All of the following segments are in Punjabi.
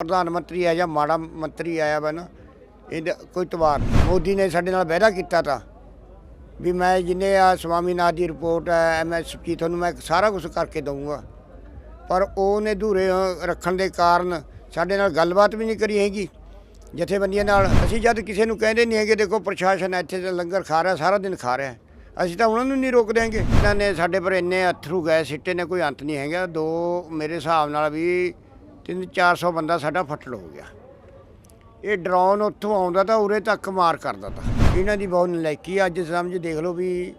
ਪ੍ਰਧਾਨ ਮੰਤਰੀ ਆ ਜਾਂ ਮਾੜਾ ਮੰਤਰੀ ਆਇਆ ਵਾ ਨਾ, ਇਹਦਾ ਕੋਈ ਤਵਾਰ ਮੋਦੀ ਨੇ ਸਾਡੇ ਨਾਲ ਵਾਅਦਾ ਕੀਤਾ ਤਾਂ, ਵੀ ਮੈਂ ਜਿੰਨੇ ਆ ਸਵਾਮੀਨਾਥ ਦੀ ਰਿਪੋਰਟ ਹੈ ਐਮਐਸਪੀ ਤੁਹਾਨੂੰ ਮੈਂ ਸਾਰਾ ਕੁਝ ਕਰਕੇ ਦਊਂਗਾ। ਪਰ ਉਹਨੇ ਧੂਰੇ ਰੱਖਣ ਦੇ ਕਾਰਨ ਸਾਡੇ ਨਾਲ ਗੱਲਬਾਤ ਵੀ ਨਹੀਂ ਕਰੀ ਹੈਗੀ। ਜਥੇਬੰਦੀਆਂ ਨਾਲ ਅਸੀਂ ਜਦ ਕਿਸੇ ਨੂੰ ਕਹਿੰਦੇ ਨਹੀਂ ਹੈਗੇ, ਦੇਖੋ ਪ੍ਰਸ਼ਾਸਨ ਇੱਥੇ ਤਾਂ ਲੰਗਰ ਖਾ ਰਿਹਾ, ਸਾਰਾ ਦਿਨ ਖਾ ਰਿਹਾ। ਅਸੀਂ ਤਾਂ ਉਹਨਾਂ ਨੂੰ ਨਹੀਂ ਰੋਕ ਦੇਂਗੇ ਇਹਨਾਂ ਨੇ ਸਾਡੇ ਪਰ ਇੰਨੇ ਅਥਰੂ ਗਏ, ਸਿੱਟੇ ਨੇ, ਕੋਈ ਅੰਤ ਨਹੀਂ ਹੈਗਾ। ਦੋ ਮੇਰੇ ਹਿਸਾਬ ਨਾਲ ਵੀ 3-400 ਬੰਦਾ ਸਾਡਾ ਫੱਟੜ ਹੋ ਗਿਆ। ਇਹ ਡਰੋਨ ਉੱਥੋਂ ਆਉਂਦਾ ਤਾਂ ਉਰੇ ਤੱਕ ਮਾਰ ਕਰਦਾ ਤਾ। ਇਹਨਾਂ ਦੀ ਬਹੁਤ ਨਲਾਇਕੀ। ਅੱਜ ਸਮਝ ਦੇਖ ਲਓ ਵੀ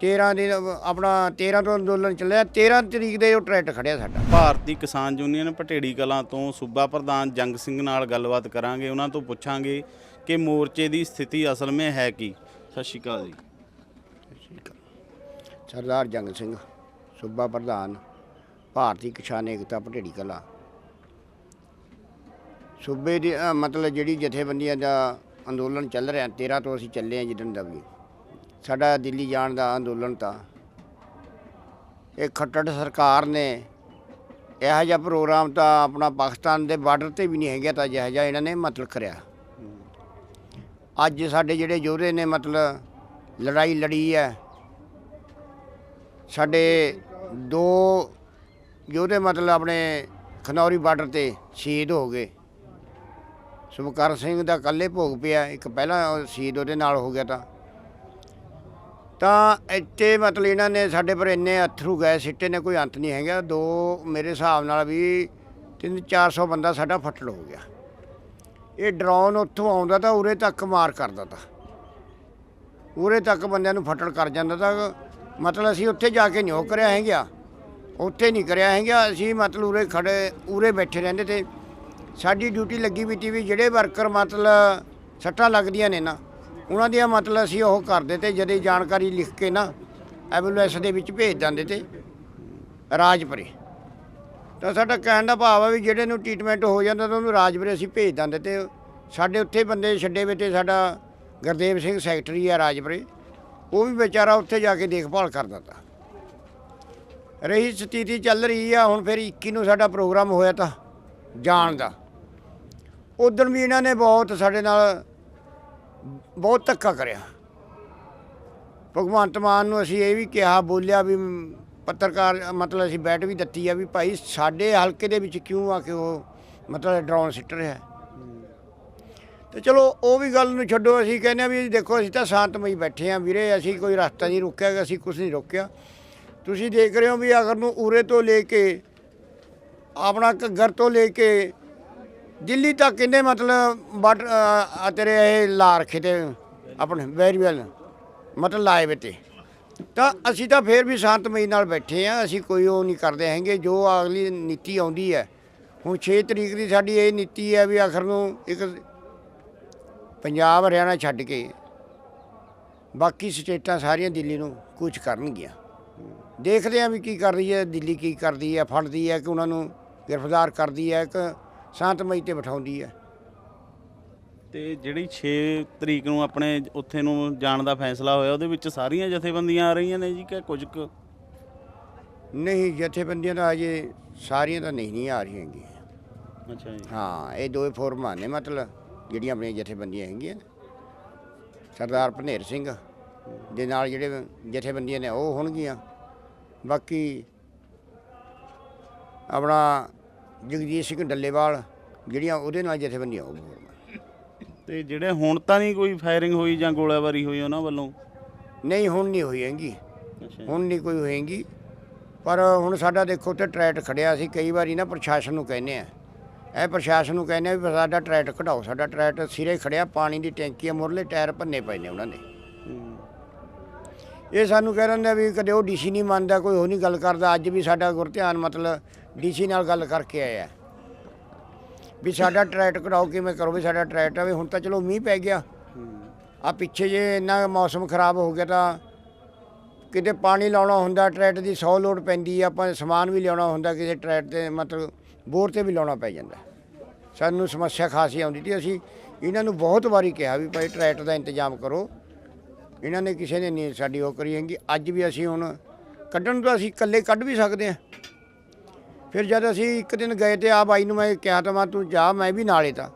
13 ਦਿਨ ਆਪਣਾ 13 ਤੋਂ ਅੰਦੋਲਨ ਚੱਲਿਆ 13 ਤਰੀਕ ਦੇ ਉਹ ਟਰੈਕਟ ਖੜਿਆ ਸਾਡਾ। ਭਾਰਤੀ ਕਿਸਾਨ ਯੂਨੀਅਨ ਭਟੇੜੀ ਕਲਾਂ ਤੋਂ ਸੂਬਾ ਪ੍ਰਧਾਨ ਜੰਗ ਸਿੰਘ ਨਾਲ ਗੱਲਬਾਤ ਕਰਾਂਗੇ ਉਹਨਾਂ ਤੋਂ ਪੁੱਛਾਂਗੇ ਕਿ ਮੋਰਚੇ ਦੀ ਸਥਿਤੀ ਅਸਲ ਵਿੱਚ ਹੈ ਕੀ। ਸਤਿ ਸ਼੍ਰੀ ਅਕਾਲ ਜੀ। ਸਰਦਾਰ ਜੰਗ ਸਿੰਘ ਸੂਬਾ ਪ੍ਰਧਾਨ ਭਾਰਤੀ ਕਿਸਾਨ ਏਕਤਾ ਭਟੇੜੀ ਕਲਾ। ਸੂਬੇ ਦੀ ਅ, ਮਤਲਬ ਜਿਹੜੀ ਜਥੇਬੰਦੀਆਂ ਦਾ ਅੰਦੋਲਨ ਚੱਲ ਰਿਹਾ 13 ਤੋਂ ਅਸੀਂ ਚੱਲੇ ਹਾਂ ਜਿੱਦਣ ਦਾ ਵੀ। ਸਾਡਾ ਦਿੱਲੀ ਜਾਣ ਦਾ ਅੰਦੋਲਨ ਤਾਂ। ਇਹ ਖੱਟੜ ਸਰਕਾਰ ਨੇ ਇਹੋ ਜਿਹਾ ਪ੍ਰੋਗਰਾਮ ਤਾਂ ਆਪਣਾ ਪਾਕਿਸਤਾਨ ਦੇ ਬਾਰਡਰ ਤੇ ਵੀ ਨਹੀਂ ਹੈਗਾ ਤਾਂ ਜਿਹੋ ਜਿਹਾ ਇਹਨਾਂ ਨੇ ਮਤਲਬ ਕਰਿਆ। ਅੱਜ ਸਾਡੇ ਜਿਹੜੇ ਯੋਧੇ ਨੇ ਮਤਲਬ ਲੜਾਈ ਲੜੀ ਹੈ। ਸਾਡੇ ਦੋ ਯੋਧੇ ਮਤਲਬ ਆਪਣੇ ਖਨੌਰੀ ਬਾਰਡਰ ਤੇ ਸ਼ਹੀਦ ਹੋ ਗਏ। ਸੁਭਕਰ ਸਿੰਘ ਦਾ ਕੱਲੇ ਭੋਗ ਪਿਆ, ਇੱਕ ਪਹਿਲਾਂ ਉਹ ਸ਼ਹੀਦ ਉਹਦੇ ਨਾਲ ਹੋ ਗਿਆ ਤਾਂ। ਤਾਂ ਇੱਥੇ ਮਤਲਬ ਇਹਨਾਂ ਨੇ ਸਾਡੇ ਪਰ ਇੰਨੇ ਅਥਰੂ ਗਏ, ਸਿੱਟੇ ਨੇ ਕੋਈ ਅੰਤ ਨਹੀਂ ਹੈਗਾ। ਦੋ ਮੇਰੇ ਹਿਸਾਬ ਨਾਲ ਵੀ 3-400 ਬੰਦਾ ਸਾਡਾ ਫੱਟੜ ਹੋ ਗਿਆ। ਇਹ ਡਰੋਨ ਉੱਥੋਂ ਆਉਂਦਾ ਤਾਂ ਉਰੇ ਤੱਕ ਮਾਰ ਕਰਦਾ ਤਾਂ। ਉਰੇ ਤੱਕ ਬੰਦਿਆਂ ਨੂੰ ਫੱਟੜ ਕਰ ਜਾਂਦਾ ਤਾਂ। ਮਤਲਬ ਅਸੀਂ ਉੱਥੇ ਜਾ ਕੇ ਨਹੀਂ ਉਹ ਕਰਿਆ ਹੈਗਾ। ਉੱਥੇ ਨਹੀਂ ਕਰਿਆ ਹੈਗਾ। ਅਸੀਂ ਮਤਲਬ ਉਰੇ ਖੜੇ, ਉਰੇ ਬੈਠੇ ਰਹਿੰਦੇ ਤੇ ਸਾਡੀ ਡਿਊਟੀ ਲੱਗੀ ਵੀ ਤੀ ਵੀ ਜਿਹੜੇ ਵਰਕਰ ਮਤਲਬ ਸੱਟਾਂ ਲੱਗਦੀਆਂ ਨੇ ਨਾ, ਉਹਨਾਂ ਦੀਆਂ ਮਤਲਬ ਅਸੀਂ ਉਹ ਕਰਦੇ ਤੇ ਜਦੇ ਜਾਣਕਾਰੀ ਲਿਖ ਕੇ ਨਾ ਐਂਬੂਲੈਂਸ ਦੇ ਵਿੱਚ ਭੇਜ ਦਿੰਦੇ ਤੇ ਰਾਜਪੁਰੇ। ਤਾਂ ਸਾਡਾ ਕਹਿਣ ਦਾ ਭਾਵ ਆ ਵੀ ਜਿਹੜੇ ਨੂੰ ਟ੍ਰੀਟਮੈਂਟ ਹੋ ਜਾਂਦਾ ਤਾਂ ਉਹਨੂੰ ਰਾਜਪੁਰੇ ਅਸੀਂ ਭੇਜ ਦਿੰਦੇ ਤੇ ਸਾਡੇ ਉੱਥੇ ਬੰਦੇ ਛੱਡੇ ਵੇ ਤੇ ਸਾਡਾ ਗੁਰਦੇਵ ਸਿੰਘ ਸੈਕਟਰੀ ਆ ਰਾਜਪੁਰੇ, ਉਹ ਵੀ ਵਿਚਾਰਾ ਉੱਥੇ ਜਾ ਕੇ ਦੇਖਭਾਲ ਕਰਦਾ ਤਾ ਰਹੀ ਸਥਿਤੀ ਚੱਲ ਰਹੀ ਆ, ਹੁਣ ਫਿਰ 21 ਨੂੰ ਸਾਡਾ ਪ੍ਰੋਗਰਾਮ ਹੋਇਆ ਤਾਂ ਜਾਣ ਦਾ। ਉਦੋਂ ਵੀ ਇਹਨਾਂ ਨੇ ਬਹੁਤ ਸਾਡੇ ਨਾਲ ਬਹੁਤ ਧੱਕਾ ਕਰਿਆ। ਭਗਵੰਤ ਮਾਨ ਨੂੰ ਅਸੀਂ ਇਹ ਵੀ ਕਿਹਾ, ਬੋਲਿਆ ਵੀ ਪੱਤਰਕਾਰ, ਮਤਲਬ ਅਸੀਂ ਬੈਠ ਵੀ ਦਿੱਤੀ ਆ ਵੀ ਭਾਈ ਸਾਡੇ ਹਲਕੇ ਦੇ ਵਿੱਚ ਕਿਉਂ ਆ ਕੇ ਉਹ ਮਤਲਬ ਡਰਾਉਣ ਸਿੱਟ ਰਿਹਾ। ਹੈ ਤੇ ਚਲੋ ਉਹ ਵੀ ਗੱਲ ਨੂੰ ਛੱਡੋ, ਅਸੀਂ ਕਹਿੰਦੇ ਆ ਵੀ ਦੇਖੋ ਅਸੀਂ ਤਾਂ ਸ਼ਾਂਤਮਈ ਬੈਠੇ ਆ ਵੀਰੇ, ਅਸੀਂ ਕੋਈ ਰਸਤਾ ਨਹੀਂ ਰੋਕਿਆ ਅਸੀਂ ਕੁਝ ਨਹੀਂ ਰੋਕਿਆ। ਤੁਸੀਂ ਦੇਖ ਰਹੇ ਹੋ ਵੀ ਅਗਰ ਨੂੰ ਉਰੇ ਤੋਂ ਲੈ ਕੇ, ਆਪਣਾ ਘੱਗਰ ਤੋਂ ਲੈ ਕੇ ਦਿੱਲੀ ਤੱਕ ਇਹਨੇ ਮਤਲਬ ਬਟ ਆ ਤੇਰੇ ਇਹ ਲਾ ਰੱਖੇ ਤੇ ਆਪਣੇ ਵੈਰੀਅਲ ਮਤਲਬ ਲਾਏ ਵੇ ਤੇ ਤਾਂ ਅਸੀਂ ਤਾਂ ਫੇਰ ਵੀ ਸ਼ਾਂਤਮਈ ਨਾਲ ਬੈਠੇ ਆ, ਅਸੀਂ ਕੋਈ ਉਹ ਨਹੀਂ ਕਰਦੇ ਹੈਗੇ, ਜੋ ਅਗਲੀ ਨੀਤੀ ਆਉਂਦੀ ਹੈ। ਹੁਣ 6 ਤਰੀਕ ਦੀ ਸਾਡੀ ਇਹ ਨੀਤੀ ਹੈ ਵੀ ਆਖਰ ਨੂੰ ਇੱਕ ਪੰਜਾਬ, ਹਰਿਆਣਾ ਛੱਡ ਕੇ ਬਾਕੀ ਸਟੇਟਾਂ ਸਾਰੀਆਂ ਦਿੱਲੀ ਨੂੰ ਕੁਝ ਕਰਨਗੀਆਂ। ਦੇਖਦੇ ਆ ਵੀ ਕੀ ਕਰ ਰਹੀ ਹੈ, ਦਿੱਲੀ ਕੀ ਕਰਦੀ ਹੈ, ਫੜਦੀ ਹੈ ਕਿ ਉਹਨਾਂ ਨੂੰ ਗ੍ਰਿਫਤਾਰ ਕਰਦੀ ਹੈ ਕਿ ਸ਼ਾਂਤਮਈ ਤੇ ਬਿਠਾਉਂਦੀ ਹੈ। ਤੇ ਜਿਹੜੀ 6 ਤਰੀਕ ਨੂੰ ਆਪਣੇ ਉੱਥੇ ਨੂੰ ਜਾਣ ਦਾ ਫੈਸਲਾ ਹੋਇਆ ਉਹਦੇ ਵਿੱਚ ਸਾਰੀਆਂ ਜਥੇਬੰਦੀਆਂ ਆ ਰਹੀਆਂ ਨੇ ਜੀ ਕਿ ਕੁਝ ਕੁ? ਨਹੀਂ ਜਥੇਬੰਦੀਆਂ ਤਾਂ ਅਜੇ ਸਾਰੀਆਂ ਤਾਂ ਨਹੀਂ ਨਹੀਂ ਆ ਰਹੀਆਂ ਹੈਗੀਆਂ। ਅੱਛਾ ਜੀ। ਹਾਂ ਇਹ ਦੋਏ ਫੋਰਮਾਂ ਨੇ ਮਤਲਬ ਜਿਹੜੀਆਂ ਆਪਣੀਆਂ ਜਥੇਬੰਦੀਆਂ ਹੈਗੀਆਂ। ਸਰਦਾਰ ਭਨੇਰ ਸਿੰਘ ਦੇ ਨਾਲ ਜਿਹੜੇ ਜਥੇਬੰਦੀਆਂ ਨੇ ਉਹ ਹੋਣਗੀਆਂ। ਬਾਕੀ ਆਪਣਾ ਜਗਜੀਤ ਸਿੰਘ ਡੱਲੇਵਾਲ ਜਿਹੜੀਆਂ ਉਹਦੇ ਨਾਲ ਜਥੇਬੰਦੀਆਂ ਫੋਰਮਾਂ ਤੇ ਜਿਹੜੇ ਹੁਣ ਤਾਂ ਨਹੀਂ ਕੋਈ ਫਾਇਰਿੰਗ ਹੋਈ ਜਾਂ ਗੋਲਾਬਾਰੀ ਹੋਈ ਉਹਨਾਂ ਵੱਲੋਂ? ਨਹੀਂ ਹੁਣ ਨਹੀਂ ਹੋਈ ਹੈਗੀ। ਹੁਣ ਨਹੀਂ ਕੋਈ ਹੋਏਗੀ। ਪਰ ਹੁਣ ਸਾਡਾ ਦੇਖੋ ਤੇ ਟਰੈਟ ਖੜਿਆ ਸੀ ਕਈ ਵਾਰੀ ਨਾ ਪ੍ਰਸ਼ਾਸਨ ਨੂੰ ਕਹਿੰਦੇ ਆ। ਇਹ ਪ੍ਰਸ਼ਾਸਨ ਨੂੰ ਕਹਿੰਦੇ ਆ ਵੀ ਸਾਡਾ ਟਰੈਟ ਕਢਾਓ ਸਾਡਾ ਟਰੈਟ ਸਿਰੇ ਖੜਿਆ ਪਾਣੀ ਦੀ ਟੈਂਕੀ ਆ ਮੁਰਲੇ ਟਾਇਰ ਭੰਨੇ ਪਏ ਨੇ ਉਹਨਾਂ ਨੇ। ਹੂੰ। ਇਹ ਸਾਨੂੰ ਕਹਿ ਰਹੇ ਨੇ ਵੀ ਕਦੇ ਉਹ ਡੀਸੀ ਨਹੀਂ ਮੰਨਦਾ, ਕੋਈ ਉਹ ਨਹੀਂ ਗੱਲ ਕਰਦਾ। ਅੱਜ ਵੀ ਸਾਡਾ ਗੁਰਧਿਆਨ ਮਤਲਬ ਡੀਸੀ ਨਾਲ ਗੱਲ ਕਰਕੇ ਆਇਆ ਵੀ ਸਾਡਾ ਟਰੈਟ ਕਢਾਓ, ਕਿਵੇਂ ਕਰੋ ਵੀ ਸਾਡਾ ਟਰੈਟ ਆਵੇ ਹੁਣ ਤਾਂ ਚਲੋ ਮੀਂਹ ਪੈ ਗਿਆ। ਆ ਪਿੱਛੇ ਜੇ ਇੰਨਾ ਮੌਸਮ ਖਰਾਬ ਹੋ ਗਿਆ ਤਾਂ ਕਿਤੇ ਪਾਣੀ ਲਾਉਣਾ ਹੁੰਦਾ ਟਰੈਟ ਦੀ 100 ਲੋਡ ਪੈਂਦੀ ਆ, ਆਪਾਂ ਸਮਾਨ ਵੀ ਲਿਆਉਣਾ ਹੁੰਦਾ ਕਿਸੇ ਟਰੈਟ ਤੇ ਮਤਲਬ ਬੋਰ ਤੇ ਵੀ ਲਾਉਣਾ ਪੈ ਜਾਂਦਾ। ਸਾਨੂੰ ਸਮੱਸਿਆ ਖਾਸੀ ਆਉਂਦੀ ਤੇ ਅਸੀਂ ਇਹਨਾਂ ਨੂੰ ਬਹੁਤ ਵਾਰੀ ਕਿਹਾ ਵੀ ਭਾਈ ਟਰੈਟ ਦਾ ਇੰਤਜ਼ਾਮ ਕਰੋ। ਇਹਨਾਂ ਨੇ ਕਿਸੇ ਨੇ ਨਹੀਂ ਸਾਡੀ ਉਹ ਕਰੀ ਹੈਗੀ। ਅੱਜ ਵੀ ਅਸੀਂ ਹੁਣ ਕੱਢਣ ਨੂੰ ਅਸੀਂ ਇਕੱਲੇ ਕੱਢ ਵੀ ਸਕਦੇ ਹਾਂ। ਫਿਰ ਜਦ ਅਸੀਂ ਇੱਕ ਦਿਨ ਗਏ ਤੇ ਆ ਬਾਈ ਨੂੰ ਮੈਂ ਕਿਹਾ ਤਾਂ ਮੈਂ ਤੂੰ ਜਾ, ਮੈਂ ਵੀ ਨਾਲੇ ਤਾਂ।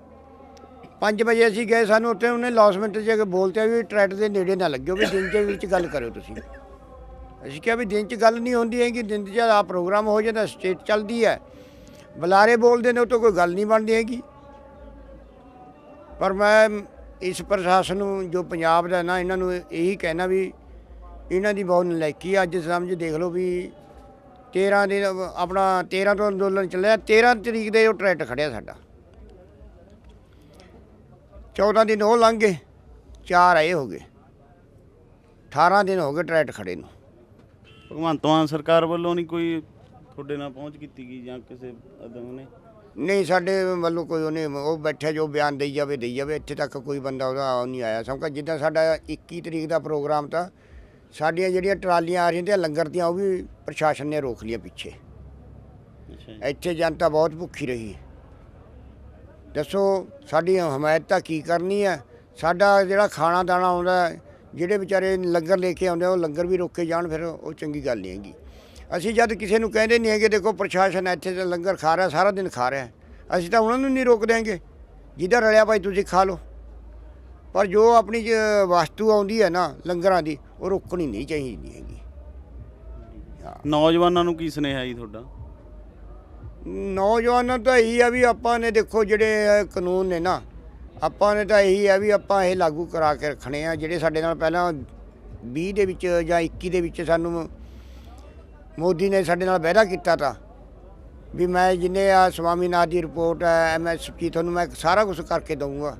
5 ਵਜੇ ਅਸੀਂ ਗਏ ਸਾਨੂੰ ਉੱਥੇ ਉਹਨੇ ਲੌਸਮੈਂਟ ਜੇ ਬੋਲਤੇ ਵੀ ਟਰੈਟ ਦੇ ਨੇੜੇ ਨਾ ਲੱਗਿਓ ਵੀ ਦਿਨ ਦੇ ਵਿੱਚ ਗੱਲ ਕਰਿਓ ਤੁਸੀਂ। ਅਸੀਂ ਕਿਹਾ ਵੀ ਦਿਨ 'ਚ ਗੱਲ ਨਹੀਂ ਹੁੰਦੀ ਹੈਗੀ, ਦਿਨ 'ਚ ਆ ਪ੍ਰੋਗਰਾਮ ਹੋ ਜਾਂਦਾ ਸਟੇਟ ਚੱਲਦੀ ਹੈ। ਬੁਲਾਰੇ ਬੋਲਦੇ ਨੇ, ਉਹ ਤੋਂ ਕੋਈ ਗੱਲ ਨਹੀਂ ਬਣਦੀ ਹੈਗੀ। ਪਰ ਮੈਂ ਇਸ ਪ੍ਰਸ਼ਾਸਨ ਨੂੰ, ਜੋ ਪੰਜਾਬ ਦਾ ਨਾ, ਇਹਨਾਂ ਨੂੰ ਇਹੀ ਕਹਿਣਾ ਵੀ ਇਹਨਾਂ ਦੀ ਬਹੁਤ ਨਲਾਇਕੀ ਅੱਜ ਸਮਝ ਦੇਖ ਲਓ ਵੀ 13 ਦਿਨ, ਆਪਣਾ 13 ਤੋਂ ਅੰਦੋਲਨ ਚੱਲਿਆ। 13 ਤਰੀਕ ਦੇ ਉਹ ਟਰੈਕਟ ਖੜਿਆ ਸਾਡਾ। 14 ਦਿਨ ਉਹ ਲੰਘ ਗਏ, ਚਾਰ ਆਏ ਹੋ ਗਏ। 18 ਦਿਨ ਹੋ ਗਏ ਟਰੈਕਟ ਖੜੇ ਨੂੰ। ਭਗਵੰਤ ਮਾਨ ਸਰਕਾਰ ਵੱਲੋਂ ਨਹੀਂ ਕੋਈ ਤੁਹਾਡੇ ਨਾਲ ਪਹੁੰਚ ਕੀਤੀ ਗਈ ਜਾਂ ਕਿਸੇ ਅਦਮ ਨੇ? ਨਹੀਂ ਸਾਡੇ ਵੱਲੋਂ ਕੋਈ ਉਹਨੇ ਉਹ ਬੈਠਾ ਜੋ ਬਿਆਨ ਦੇਈ ਜਾਵੇ ਦੇਈ ਜਾਵੇ। ਇੱਥੇ ਤੱਕ ਕੋਈ ਬੰਦਾ ਉਹਦਾ ਉਹ ਨਹੀਂ ਆਇਆ। ਸਮਕਾ ਜਿੱਦਾਂ ਸਾਡਾ 21 ਤਰੀਕ ਦਾ ਪ੍ਰੋਗਰਾਮ ਤਾਂ ਸਾਡੀਆਂ ਜਿਹੜੀਆਂ ਟਰਾਲੀਆਂ ਆ ਰਹੀਆਂ ਤੇ ਲੰਗਰ ਦੀਆਂ ਉਹ ਵੀ ਪ੍ਰਸ਼ਾਸਨ ਨੇ ਰੋਕ ਲਈਆਂ ਪਿੱਛੇ। ਇੱਥੇ ਜਨਤਾ ਬਹੁਤ ਭੁੱਖੀ ਰਹੀ ਦੱਸੋ ਸਾਡੀ ਹਮਾਇਤ ਤਾਂ ਕੀ ਕਰਨੀ ਹੈ? ਸਾਡਾ ਜਿਹੜਾ ਖਾਣਾ ਦਾਣਾ ਆਉਂਦਾ ਜਿਹੜੇ ਵਿਚਾਰੇ ਲੰਗਰ ਲੈ ਕੇ ਆਉਂਦੇ ਉਹ ਲੰਗਰ ਵੀ ਰੋਕੇ ਜਾਣ ਫਿਰ ਉਹ ਚੰਗੀ ਗੱਲ ਨਹੀਂ ਹੈਗੀ। ਅਸੀਂ ਜਦ ਕਿਸੇ ਨੂੰ ਕਹਿੰਦੇ ਨਹੀਂ ਹੈਗੇ ਦੇਖੋ ਪ੍ਰਸ਼ਾਸਨ ਇੱਥੇ ਤੇ ਲੰਗਰ ਖਾ ਰਿਹਾ ਸਾਰਾ ਦਿਨ ਖਾ ਰਿਹਾ ਅਸੀਂ ਤਾਂ ਉਹਨਾਂ ਨੂੰ ਨਹੀਂ ਰੋਕ ਦਿਆਂਗੇ। ਜਿਹਦਾ ਰਲਿਆ ਭਾਈ ਤੁਸੀਂ ਖਾ ਲਓ। ਪਰ ਜੋ ਆਪਣੀ ਜ- ਵਸਤੂ ਆਉਂਦੀ ਹੈ ਨਾ ਲੰਗਰਾਂ ਦੀ ਉਹ ਰੋਕਣੀ ਨਹੀਂ ਚਾਹੀਦੀ ਹੈਗੀ। ਨੌਜਵਾਨਾਂ ਨੂੰ ਕੀ ਸੁਨੇਹਾ ਜੀ ਤੁਹਾਡਾ? ਨੌਜਵਾਨਾਂ ਤਾਂ ਇਹੀ ਆ ਵੀ ਆਪਾਂ ਨੇ ਦੇਖੋ ਜਿਹੜੇ ਕਾਨੂੰਨ ਨੇ ਨਾ ਆਪਾਂ ਨੇ ਤਾਂ ਇਹੀ ਆ ਵੀ ਆਪਾਂ ਇਹ ਲਾਗੂ ਕਰਾ ਕੇ ਰੱਖਣੇ ਆ ਜਿਹੜੇ ਸਾਡੇ ਨਾਲ ਪਹਿਲਾਂ 20 ਦੇ ਵਿੱਚ ਜਾਂ 21 ਦੇ ਵਿੱਚ ਸਾਨੂੰ ਮੋਦੀ ਨੇ ਸਾਡੇ ਨਾਲ ਵਾਅਦਾ ਕੀਤਾ ਤਾਂ ਵੀ ਮੈਂ ਜਿੰਨੇ ਆ ਸਵਾਮੀਨਾਥ ਦੀ ਰਿਪੋਰਟ ਹੈ ਐਮਐਸਪੀ ਤੁਹਾਨੂੰ ਮੈਂ ਸਾਰਾ ਕੁਝ ਕਰਕੇ ਦਊਂਗਾ।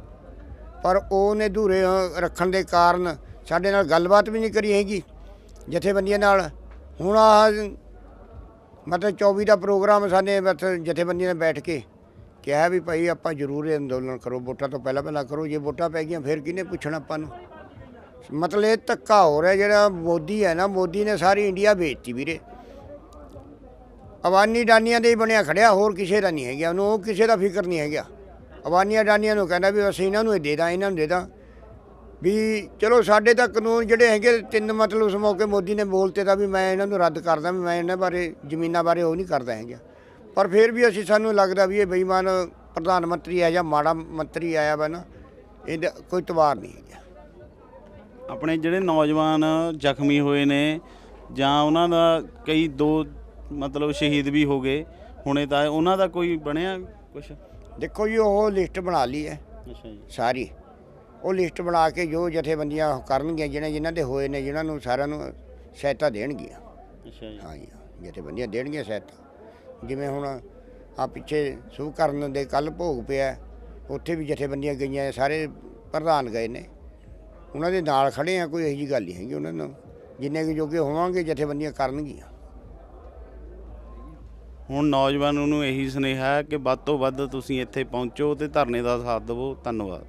ਪਰ ਉਹਨੇ ਧੂਰੇ ਰੱਖਣ ਦੇ ਕਾਰਨ ਸਾਡੇ ਨਾਲ ਗੱਲਬਾਤ ਵੀ ਨਹੀਂ ਕਰੀ ਹੈਗੀ ਜਥੇਬੰਦੀਆਂ ਨਾਲ। ਹੁਣ ਆ ਮਤਲਬ 24 ਦਾ ਪ੍ਰੋਗਰਾਮ ਸਾਡੇ ਮਤਲਬ ਜਥੇਬੰਦੀਆਂ ਨੇ ਬੈਠ ਕੇ ਕਿਹਾ ਵੀ ਭਾਈ ਆਪਾਂ ਜ਼ਰੂਰ ਇਹ ਅੰਦੋਲਨ ਕਰੋ, ਵੋਟਾਂ ਤੋਂ ਪਹਿਲਾਂ ਪਹਿਲਾਂ ਕਰੋ, ਜੇ ਵੋਟਾਂ ਪੈ ਗਈਆਂ ਫਿਰ ਕਿਹਨੇ ਪੁੱਛਣਾ ਆਪਾਂ ਨੂੰ? ਮਤਲਬ ਇਹ ਧੱਕਾ ਹੋ ਰਿਹਾ ਜਿਹੜਾ ਮੋਦੀ ਹੈ ਨਾ, ਮੋਦੀ ਨੇ ਸਾਰੀ ਇੰਡੀਆ ਵੇਚਤੀ ਵੀਰੇ। ਅਵਾਨੀ ਡਾਨੀਆਂ ਦੇ ਹੀ ਬਣਿਆ ਖੜਿਆ, ਹੋਰ ਕਿਸੇ ਦਾ ਨਹੀਂ ਹੈਗਾ, ਉਹਨੂੰ ਉਹ ਕਿਸੇ ਦਾ ਫਿਕਰ ਨਹੀਂ ਹੈਗਾ। ਅਵਾਨੀਆਂ ਡਾਨੀਆਂ ਨੂੰ ਕਹਿੰਦਾ ਵੀ ਅਸੀਂ ਇਹਨਾਂ ਨੂੰ ਇਹ ਦੇ ਦਾਂ, ਇਹਨਾਂ ਨੂੰ ਦੇ ਦਾਂ। ਵੀ ਚਲੋ ਸਾਡੇ ਤਾਂ ਕਾਨੂੰਨ ਜਿਹੜੇ ਹੈਗੇ, ਤਿੰਨ ਮਤਲਬ ਉਸ ਮੌਕੇ ਮੋਦੀ ਨੇ ਬੋਲਤੇ ਤਾਂ ਵੀ ਮੈਂ ਇਹਨਾਂ ਨੂੰ ਰੱਦ ਕਰਦਾ, ਵੀ ਮੈਂ ਇਹਨਾਂ ਬਾਰੇ, ਜ਼ਮੀਨਾਂ ਬਾਰੇ ਉਹ ਨਹੀਂ ਕਰਦਾ ਹੈਗਾ। ਪਰ ਫਿਰ ਵੀ ਅਸੀਂ ਸਾਨੂੰ ਲੱਗਦਾ ਵੀ ਇਹ ਬੇਈਮਾਨ ਪ੍ਰਧਾਨ ਮੰਤਰੀ ਆ ਜਾਂ ਮਾੜਾ ਮੰਤਰੀ ਆਇਆ ਵਾ ਨਾ, ਇਹਦਾ ਕੋਈ ਤਵਾਰ ਨਹੀਂ ਹੈਗਾ। ਆਪਣੇ ਜਿਹੜੇ ਨੌਜਵਾਨ ਜ਼ਖਮੀ ਹੋਏ ਨੇ ਜਾਂ ਉਹਨਾਂ ਦਾ ਕਈ ਦੋ ਮਤਲਬ ਸ਼ਹੀਦ ਵੀ ਹੋ ਗਏ। ਹੁਣੇ ਤਾਂ ਉਹਨਾਂ ਦਾ ਕੋਈ ਬਣਿਆ ਕੁਛ? ਦੇਖੋ ਜੀ ਉਹ ਲਿਸਟ ਬਣਾ ਲਈ ਹੈ। ਅੱਛਾ ਜੀ। ਸਾਰੀ। ਉਹ ਲਿਸਟ ਬਣਾ ਕੇ ਜੋ ਜਥੇਬੰਦੀਆਂ ਕਰਨਗੀਆਂ ਜਿਹਨਾਂ ਜਿਨ੍ਹਾਂ ਦੇ ਹੋਏ ਨੇ ਜਿਨ੍ਹਾਂ ਨੂੰ ਸਾਰਿਆਂ ਨੂੰ ਸਹਾਇਤਾ ਦੇਣਗੀਆਂ। ਅੱਛਾ ਜੀ। ਹਾਂ ਜੀ ਜਥੇਬੰਦੀਆਂ ਦੇਣਗੀਆਂ ਸਹਾਇਤਾ। ਜਿਵੇਂ ਹੁਣ ਆ ਪਿੱਛੇ ਸੁਭ ਕਰਨ ਦੇ ਕੱਲ ਭੋਗ ਪਿਆ। ਉੱਥੇ ਵੀ ਜਥੇਬੰਦੀਆਂ ਗਈਆਂ ਸਾਰੇ ਪ੍ਰਧਾਨ ਗਏ ਨੇ। ਉਹਨਾਂ ਦੇ ਨਾਲ ਖੜੇ ਆ ਕੋਈ ਇਹੋ ਜਿਹੀ ਗੱਲ ਨਹੀਂ ਹੈਗੀ ਉਹਨਾਂ ਨੂੰ। ਜਿੰਨੇ ਕੁ ਜੋਗੇ ਹੋਵਾਂਗੇ ਜਥੇਬੰਦੀਆਂ ਕਰਨਗੀਆਂ। ਹੁਣ ਨੌਜਵਾਨ ਨੂੰ ਇਹੀ ਸੁਨੇਹਾ ਹੈ ਕਿ ਵੱਧ ਤੋਂ ਵੱਧ ਤੁਸੀਂ ਇੱਥੇ ਪਹੁੰਚੋ ਤੇ ਧਰਨੇ ਦਾ ਸਾਥ ਦਿਵੋ। ਧੰਨਵਾਦ।